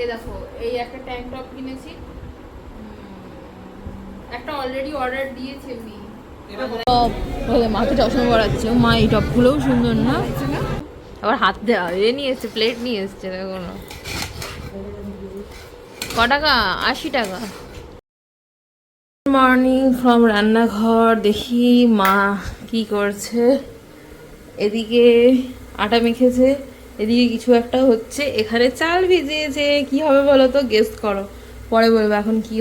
এই দেখো এই একটা ট্যাঙ্ক টপ কিনেছি। একটা অলরেডি অর্ডার দিয়েছে মি। টপ বলে মাকে চশমা পড়াচ্ছে মা এই টপগুলোও সুন্দর না? আবার হাত দেওয়া এ নিয়ে এসছে প্লেট নিয়ে এসছে দেখো না ক টাকা? আশি টাকা। মর্নিং ফ্রম রান্নাঘর। দেখি মা কি করছে। এদিকে আটা মেখেছে। এদিকে কিছু একটা হচ্ছে, এখানে চাল ভিজিয়েছে, কি হবে বলো তো গেস করো। পরে বলব এখন কি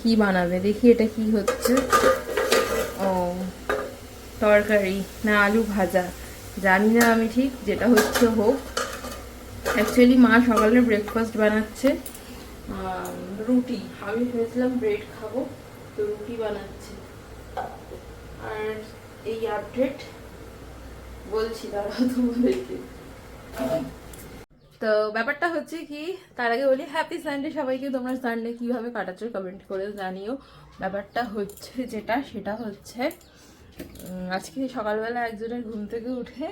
কি বানাবে? দেখি এটা কি হচ্ছে। ও, তরকারি না আলু ভাজা। জানি না আমি ঠিক, যেটা হচ্ছে হোক। অ্যাকচুয়ালি মা সকালে ব্রেকফাস্ট বানাচ্ছে। রুটি। আমি ভেবেছিলাম ব্রেড খাব, তো রুটি বানাচ্ছে। আর এই আপডেট বলছি দাঁড়াও তোমাদেরকে। তো ব্যাপারটা হচ্ছে কি, তার আগে বলি হ্যাপি সানডে সবাইকে। তোমরা সানডে কীভাবে কাটাচ্ছ কমেন্ট করে জানিও। ব্যাপারটা হচ্ছে যেটা, সেটা হচ্ছে আজকে সকালবেলা একজনের ঘুম থেকে উঠে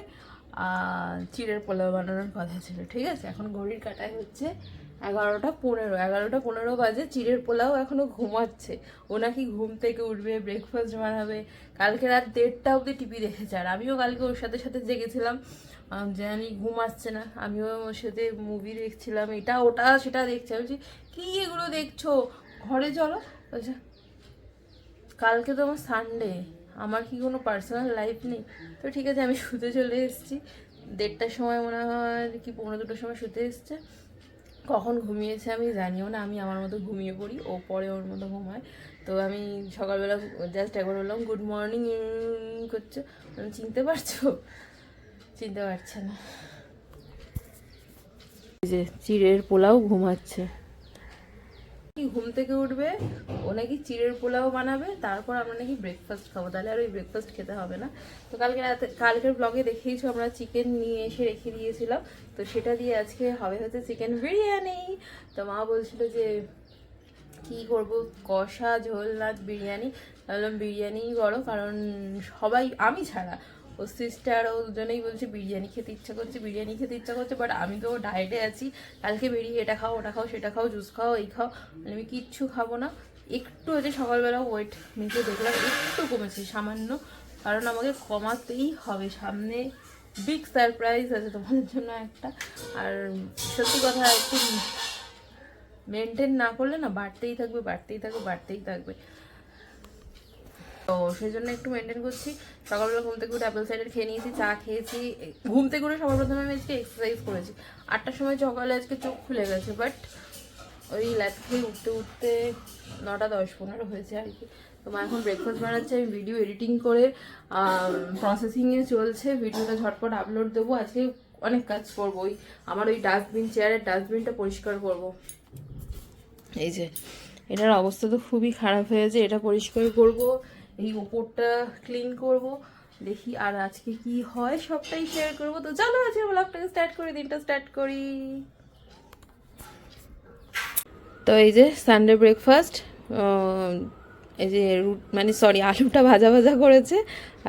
চিড়ের পোলাও বানানোর কথা ছিল, ঠিক আছে? এখন ঘড়ির কাটায় হচ্ছে এগারোটা পনেরো। এগারোটা পনেরো বাজে, চিড়ের পোলাও এখনও ঘুমাচ্ছে। ও নাকি ঘুম থেকে উঠবে ব্রেকফাস্ট বানাবে। কালকে রাত দেড়টা অবধি টিভি দেখেছে। আর আমিও কালকে ওর সাথে সাথে জেগেছিলাম। আমি ঘুম আসছে না। আমিও ওর সাথে মুভি দেখছিলাম। এটা, ওটা, সেটা দেখছি। আমি বলছি, কী এগুলো দেখছ? ঘরে চলো। বলছে, কালকে তো আমার সানডে আমার কি কোনো পার্সোনাল লাইফ নেই? তো ঠিক আছে, আমি শুতে চলে এসেছি। দেড়টার সময় মনে হয় কি পনেরো দুটোর সময় শুতে এসছে। কখন ঘুমিয়েছে আমি জানিও না। আমি আমার মতো ঘুমিয়ে পড়ি, ও পরে ওর মতো ঘুমায়। তো আমি সকালবেলা জাস্ট একবার বললাম গুড মর্নিং করছ। চিনতে পারছ? চিনতে পারছে না। যে চিড়ের পোলাও ঘুমাচ্ছে। কি ঘুম থেকে উঠবে? ও নাকি চিড়ের পোলাও বানাবে তারপর আমরা নাকি ব্রেকফাস্ট খাব। তাহলে আর ওই ব্রেকফাস্ট খেতে হবে না। তো কালকে রাতে কালকের ব্লগে দেখিয়েছো আমরা চিকেন নিয়ে এসে রেখে দিয়েছিলাম। তো সেটা দিয়ে আজকে হবে হচ্ছে চিকেন বিরিয়ানি। তো মা বলছিল যে কি করব? কষা ঝোল না বিরিয়ানি। ভাবলাম বিরিয়ানিই করো কারণ সবাই আমি ছাড়া ও সিস্টার ও দুজনেই বলছে বিরিয়ানি খেতে ইচ্ছা করছে, বিরিয়ানি খেতে ইচ্ছা করছে বাট আমি তো ডায়েটে আছি, কালকে বেরিয়ে এটা খাও, ওটা খাও, সেটা খাও জুস খাও, এই খাও মানে আমি কিচ্ছু খাব না। একটু হচ্ছে সকালবেলা ওয়েট মেপে দেখলাম, একটু কমেছে, সামান্য, কারণ আমাকে কমাতেই হবে, সামনে বিগ সারপ্রাইজ আছে তোমাদের জন্য একটা। আর সত্যি কথা, একটু মেনটেন না করলে না বাড়তেই থাকবে বাড়তেই থাকবে বাড়তেই থাকবে। তো সেই জন্য একটু মেনটেন করছি। সকালবেলা ঘুম থেকে উঠে অ্যাপেল সাইডার খেয়ে নিয়েছি, চা খেয়েছি। ঘুম থেকে উঠে সবার প্রথমে আমি আজকে এক্সারসাইজ করেছি। আটটার সময় সকালে আজকে চোখ খুলে গেছে বাট ওই ল্যাব খেয়ে উঠতে উঠতে নটা দশ পনেরো হয়েছে আর কি। তো মা এখন ব্রেকফাস্ট বানাচ্ছে, আমি ভিডিও এডিটিং করে প্রসেসিংয়ে চলছে। ভিডিওটা ঝটপট আপলোড দেবো। আজকে অনেক কাজ করব। ওই আমার ওই ডাস্টবিন চেয়ারের ডাস্টবিনটা পরিষ্কার করব। এই যে, এটার অবস্থা তো খুবই খারাপ হয়েছে এটা পরিষ্কার করব। এই ওপরটা ক্লিন করব। দেখি আর আজকে কি হয় সবটাই শেয়ার করব। তো চলো আজকে ব্লগটাকে স্টার্ট করি, দিনটা স্টার্ট করি। তো এই যে সানডে ব্রেকফাস্ট এই যে রুট মানে সরি আলুটা ভাজা ভাজা করেছে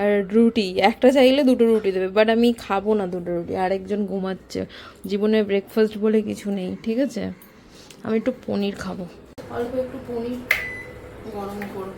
আর রুটি। একটা চাইলে দুটো রুটি দেবে বাট আমি খাব না দুটো রুটি, আরেকজন ঘুমাচ্ছে। জীবনে ব্রেকফাস্ট বলে কিছু নেই, ঠিক আছে? আমি একটু পনির খাব। অল্প একটু পনির গরম করব।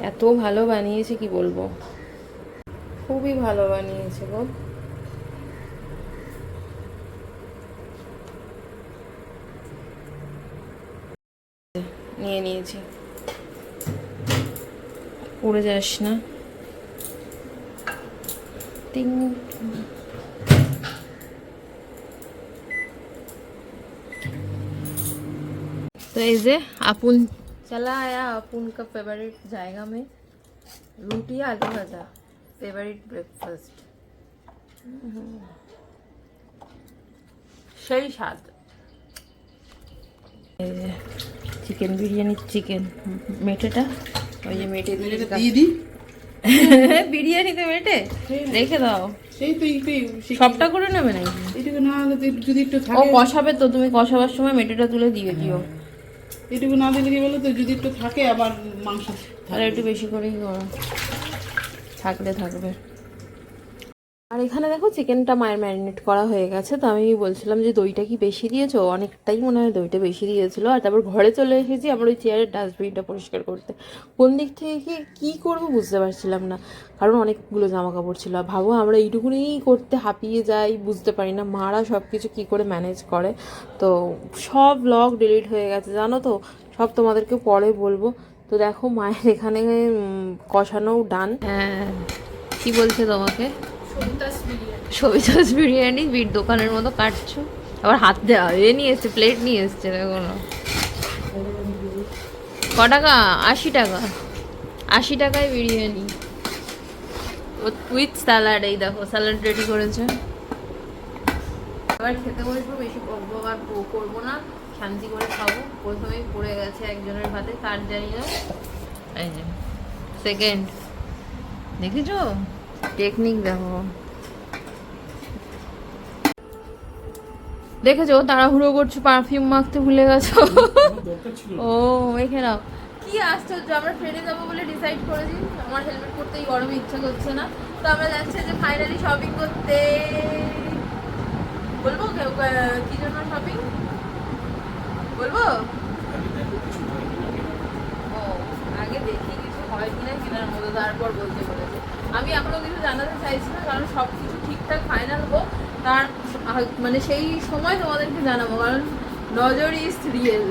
এত ভালো বানিয়েছে, কি বলব? খুবই ভালো বানিয়েছে গো। নিয়ে নিয়েছি। পড়ে যাস না। তো এই যে, আপন चला आया अपुन का फेवरेट जाएगा में रोटी आलू भाजा फेवरेट ब्रेकफास्ट সেই স্বাদ এই যে চিকেন বিরিয়ানির চিকেন মেটেটা ওই যে মেটে দিয়ে এটা দিয়ে দিই বিরিয়ানিতে মেটে রেখে দাও সেই তো এইটাই সেই- সবটা করে নেবে নাকি এইটুকু না হলে তো যদি একটু ও থাকে কষাবে তো তুমি কষাবার সময় মেটেটা তুলে দিয়ে দিও এইটুকু না দিলে কি বলো তো, যদি একটু থাকে আবার মাংস। তাহলে একটু বেশি করেই করো থাকলে থাকবে। আর এখানে দেখো চিকেনটা মায়ের ম্যারিনেট করা হয়ে গেছে তো আমি বলছিলাম যে দইটা কি বেশি দিয়েছ? অনেকটাই মনে হয় দইটা বেশি দিয়েছিল। আর তারপর ঘরে চলে এসেছি আমার ওই চেয়ারের ডাস্টবিনটা পরিষ্কার করতে। কোন দিক থেকে কি করব বুঝতে পারছিলাম না। কারণ অনেকগুলো জামা কাপড় ছিল ভাবো আমরা এইটুকুনি করতে হাঁপিয়ে যাই বুঝতে পারি না মারা সব কিছু কী করে ম্যানেজ করে। তো সব ব্লগ ডিলিট হয়ে গেছে জানো তো? সব তোমাদেরকে পরে বলব। তো দেখো মায়ের এখানে উম, কষানোও ডান হ্যাঁ কি বলছে তোমাকে? সবিতাস বিরিয়ানি বিট দোকানের মতো কাটছো। আবার হাত দেওয়া এ নিয়ে এসছে প্লেট নিয়ে এসছে দেখো ক টাকা? আশি টাকা। আশি টাকায় বিরিয়ানি। উইথ স্যালাড এই দেখো স্যালাড রেডি করেছে। এবার খেতে বসবো বেশি বকবো আর করব না শান্তি করে খাব। প্রথমেই পড়ে গেছে একজনের হাতে কার জানি না। এই যে সেকেন্ড দেখেছ? টেকনিক দেখো। দেখেছ? তাড়াহুড়ো করছ পারফিউম মাখতে ভুলে গেছো? ও, মেখে নাও। কি আশ্চর্য, আমরা ট্রেনে যাব বলে ডিসাইড করেছি। আমার হেলমেট পরতেই গরমে ইচ্ছা করছে না। তো আমরা যাচ্ছি যে ফাইনালি শপিং করতে। বলব কি জন্য শপিং বলব? ও, আগে দেখি কিছু হয় কিনা, কেনার মতো তারপর বলতে বলেছে। আমি এখনও কিছু জানাতে চাইছি না, কারণ সব কিছু ঠিকঠাক ফাইনাল হোক, তার মানে সেই সময় তোমাদেরকে জানাব, কারণ নজর ইজ রিয়েল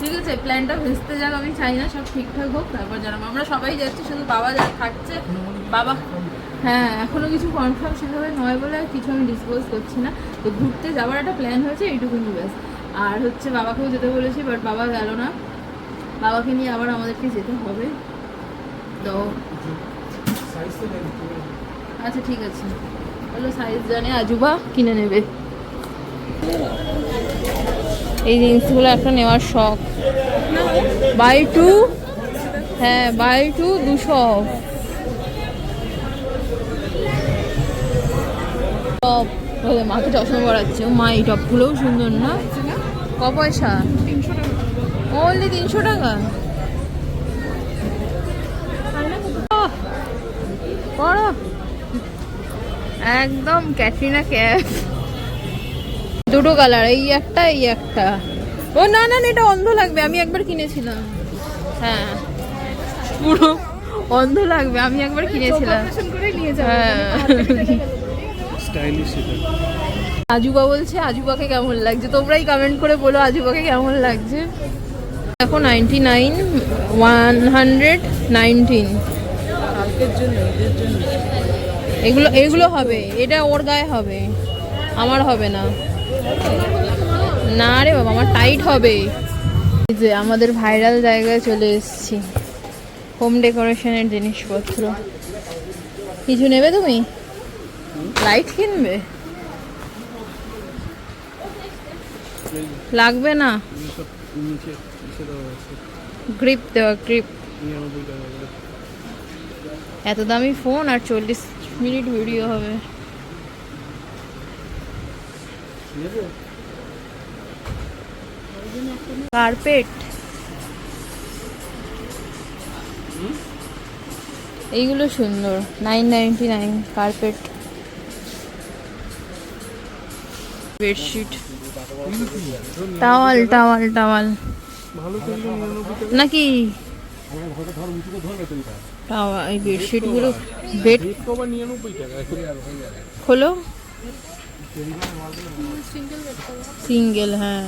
ঠিক আছে? প্ল্যানটা ভেস্তে যাক, আমি চাই না সব ঠিকঠাক হোক, তারপর জানাব। আমরা সবাই যাচ্ছি, শুধু বাবা যা থাকছে। বাবা হ্যাঁ এখনও কিছু কনফার্ম সেভাবে নয় বলে কিছু আমি ডিসপোজ করছি না। তো ঘুরতে যাওয়ার একটা প্ল্যান হয়েছে এইটুকুনি ব্যাস। আর হচ্ছে বাবাকেও যেতে বলেছি বাট বাবা গেল না। বাবাকে নিয়ে আবার আমাদেরকে যেতে হবে। তো আচ্ছা ঠিক আছে। হলো সাইজ জানে, আজুবা কিনে নেবে। এই জিনিসগুলো একটা নেওয়ার শখ। বাই টু হ্যাঁ বাই টু দুশো টপ মাকে চশমা পড়াচ্ছে মা, এই টপগুলোও সুন্দর না? ক পয়সা? ওনলি তিনশো টাকা? পড়ো একদম ক্যাটরিনা ক্যাফ। দুটো কালার এই একটা এই একটা। ও না না না, এটা অন্ধ লাগবে আমি একবার কিনেছিলাম। হ্যাঁ। পুরো অন্ধ লাগবে আমি একবার কিনেছিলাম। হ্যাঁ। আজুবা বলছে আজুবাকে কেমন লাগছে? তোমরাই কমেন্ট করে বলো আজুবাকে কেমন লাগছে। দেখো ninety nine one hundred nineteen কালকের জন্য ঈদের জন্য। এগুলো এগুলো হবে। এটা ওর গায়ে হবে। আমার হবে না। না রে বাবা, আমার টাইট হবে। এই যে আমাদের ভাইরাল জায়গায় চলে এসেছি। হোম ডেকোরেশনের জিনিসপত্র। কিছু নেবে তুমি? লাইট কিনবে? লাগবে না? গ্রিপ দেওয়া গ্রিপ এত দামি ফোন আর চল্লিশ মিনিট ভিডিও হবে। কার্পেট এইগুলো সুন্দর nine ninety nine carpet bedsheet towel towel towel. নাকি? টাওয়াল এই বেডশিটগুলো বেড কভার টাকা খোলো। সিঙ্গেল হ্যাঁ।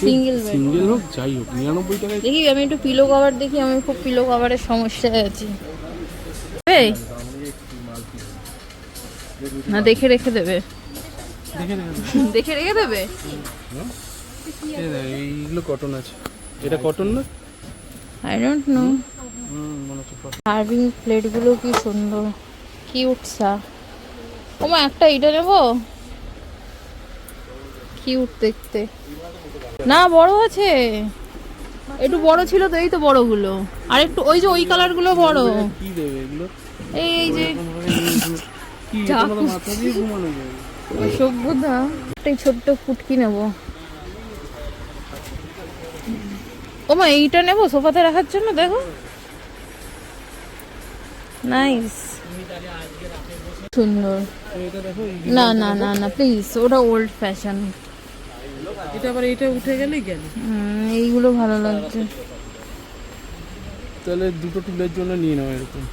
সিঙ্গেল সিঙ্গেল হোক যাই হোক নিরানব্বই টাকায় দেখি আমি একটু পিলো কভার দেখি আমি খুব পিলো কভারের সমস্যায় আছি। না দেখে রেখে দেবে। দেখে রেখে দেবে। এইগুলো কটন আছে। এটা কটন না? I don't know. সার্ভিং প্লেটগুলো কি সুন্দর। কিউট সা ওমা একটা এটা নেব? কিউট দেখতে। না বড় আছে। একটু বড় ছিল তো এই তো বড়গুলো। আর একটু ওই যে ওই কালারগুলো বড়। কি দেবে এগুলো এই এই যে। কি যা তোমাদের মাথা দিয়ে ঘুমানো যায়। সভ্যতা একটা ছোট্ট ফুটকি নেব। ও মা এইটা নেব সোফাতে রাখার জন্য দেখো। নাইস সুন্দর। না না না না প্লিজ ওটা ওল্ড ফ্যাশন এটা আবার এটা উঠে গেলেই গেল। এইগুলো ভালো লাগছে। তাহলে দুটো টুলের জন্য নিয়ে নাও এরকম।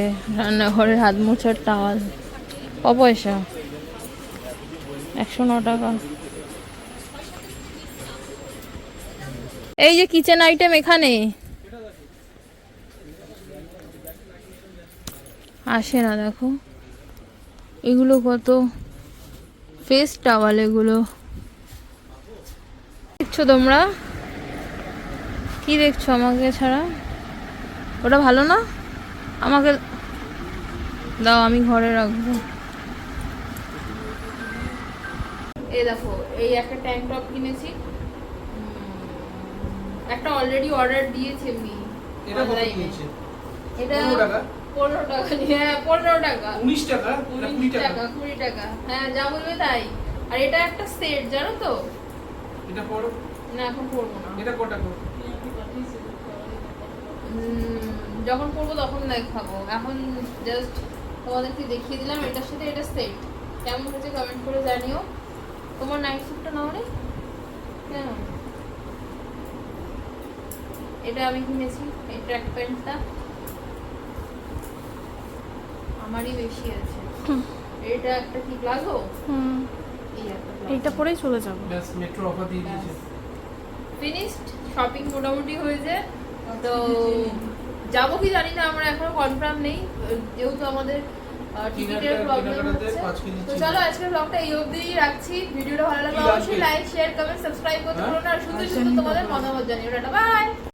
এই রান্নাঘরের হাত মোছার টাওয়াল। ক পয়সা একশো ন টাকা। এই যে কিচেন আইটেম এখানে। আসে না, দেখো। এগুলো কত? ফেস টাওয়াল এগুলো। দেখছ তোমরা? কি দেখছ আমাকে ছাড়া? ওটা ভালো না? আমাকে দাও, আমি ঘরে রাখব। এই দেখো, এই একটা ট্যাঙ্ক টপ কিনেছি। একটা অলরেডি অর্ডার দিয়েছি আমি online এ। এটা পনেরো টাকা? পনেরো টাকা। হ্যাঁ পনেরো টাকা। উনিশ টাকা? কুড়ি টাকা। কুড়ি টাকা। হ্যাঁ যা বলবে তাই। আর এটা একটা সেট জানো তো? এটা পড়ো না এখন পড়ব না। এটা করো উম, যখন করব তখন দেখাবো। এখন জাস্ট তোমাদেরকে দেখিয়ে দিলাম এটার সাথে এটা সেট কেমন হয়েছে কমেন্ট করে জানিও। তোমার নাইট স্যুটটা নাও রে। কেন এটা আমি কিনেছি এই ট্র্যাক প্যান্টটা আমারই বেশি আছে। এটা একটা কি প্লাজো এই একটা এইটা পরেই চলে যাব। ব্যাস মেট্রো অফার দিয়ে দিয়েছে। ফিনিশড শপিং মোটামুটি হয়েছে। তো যাব কি জানি না আমরা এখনও কনফার্ম নেই। যেহেতু আমাদের টিকিটের প্রবলেম হচ্ছে। তো চলো আজকের ব্লগটা এই অবধি রাখছি। ভিডিওটা ভালো লাগলে অবশ্যই লাইক শেয়ার কমেন্ট সাবস্ক্রাইব করতে হ্যাঁ? ভুলো না। আর সুন্দর সুন্দর তোমাদের মতামত জানিও। Tata bye